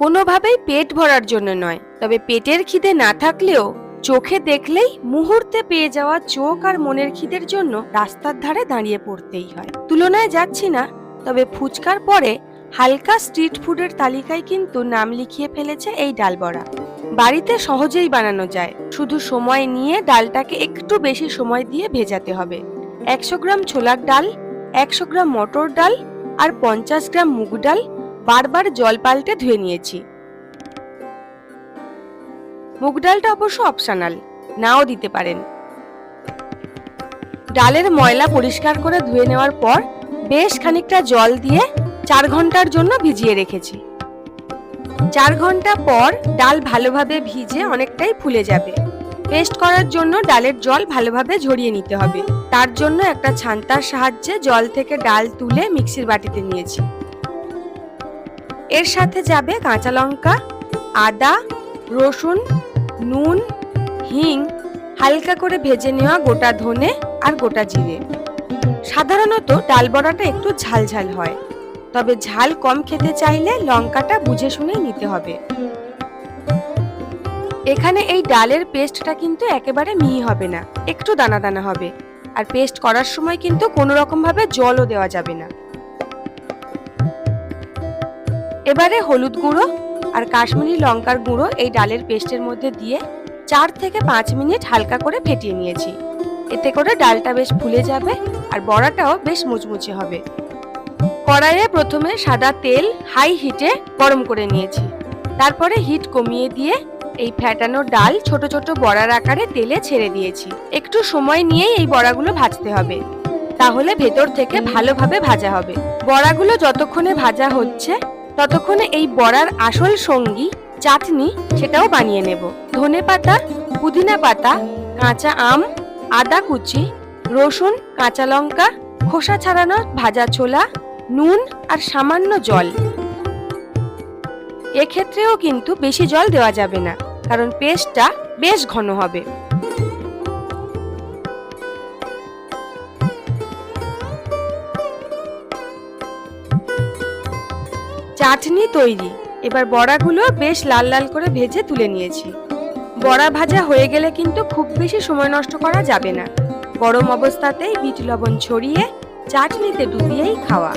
কোনোভাবেই পেট ভরার জন্য নয়। তবে পেটের খিদে না থাকলেও চোখে দেখলেই মুহূর্তে পেয়ে যাওয়া চোখ আর মনের খিদের জন্য রাস্তার ধারে দাঁড়িয়ে পড়তেই হয়। তুলনায় যাচ্ছি না, তবে ফুচকার পরে হালকা স্ট্রিট ফুডের তালিকায় কিন্তু নাম লিখিয়ে ফেলেছে এই ডাল বড়া বাড়িতে সহজেই বানানো যায়। শুধু সময় নিয়ে ডালটাকে একটু বেশি সময় দিয়ে ভেজাতে হবে। একশো গ্রাম ছোলার ডাল, একশো গ্রাম মটর ডাল আর পঞ্চাশ গ্রাম মুগ ডাল বারবার জল পাল্টে ধুয়ে নিয়েছি। মুগ ডালটা অবশ্য অপশনাল নাও দিতে পারেন। ডালের ময়লা পরিষ্কার করে ধুয়ে নেওয়ার পর বেশ খানিকটা জল দিয়ে চার ঘণ্টার জন্য ভিজিয়ে রেখেছি। চার ঘণ্টা পর ডাল ভালোভাবে ভিজে অনেকটাই ফুলে যাবে। পেস্ট করার জন্য ডালের জল ভালোভাবে ঝরিয়ে নিতে হবে। তার জন্য একটা ছান্তার সাহায্যে জল থেকে ডাল তুলে মিক্সির বাটিতে নিয়েছি। এর সাথে যাবে কাঁচা লঙ্কা, আদা, রসুন, নুন, হিং, হালকা করে ভেজে নেওয়া গোটা ধনে আর গোটা জিরে। সাধারণত ডাল বড়াটা একটু ঝাল ঝাল হয়, তবে ঝাল কম খেতে চাইলে লঙ্কাটা বুঝে শুনেই নিতে হবে। এখানে এই ডালের পেস্টটা কিন্তু একেবারে মিহি হবে না, একটু দানা দানা হবে। আর পেস্ট করার সময় কিন্তু কোনো রকম ভাবে জলও দেওয়া যাবে না। এবারে হলুদ গুঁড়ো আর কাশ্মীরি লঙ্কার গুঁড়ো এই ডালের পেস্টের মধ্যে দিয়ে চার থেকে পাঁচ মিনিট হালকা করে ফেটিয়ে নিয়েছি। এতে করে ডালটা বেশ ফুলে যাবে আর বড়াটাও বেশ মুচমুচে হবে। কড়াইয়ে প্রথমে সাদা তেল হাই হিটে গরম করে নিয়েছি। তারপরে হিট কমিয়ে দিয়ে এই ফ্যাটানো ডাল ছোট ছোট বড়ার আকারে তেলে ছেড়ে দিয়েছি। একটু সময় নিয়েই এই বড়াগুলো ভাজতে হবে। তাহলে ভেতর থেকে ভালোভাবে ভাজা হবে। বড়াগুলো যতক্ষণে ভাজা হচ্ছে ততক্ষণে এই বড়ার আসল সঙ্গী চাটনি সেটাও বানিয়ে নেব। ধনে পাতা, পুদিনা পাতা, কাঁচা আম, আদা কুচি, রসুন, কাঁচা লঙ্কা, খোসা ছাড়ানো ভাজা ছোলা, নুন আর সামান্য জল। এক্ষেত্রেও কিন্তু বেশি জল দেওয়া যাবে না, কারণ পেস্টটা বেশ ঘন হবে। চাটনি তৈরি। এবার বড়াগুলো বেশ লাল লাল করে ভেজে তুলে নিয়েছি। বড়া ভাজা হয়ে গেলে কিন্তু খুব বেশি সময় নষ্ট করা যাবে না। গরম অবস্থাতেই বিট লবণ ছড়িয়ে চাটনিতে ডুবিয়েই খাওয়া।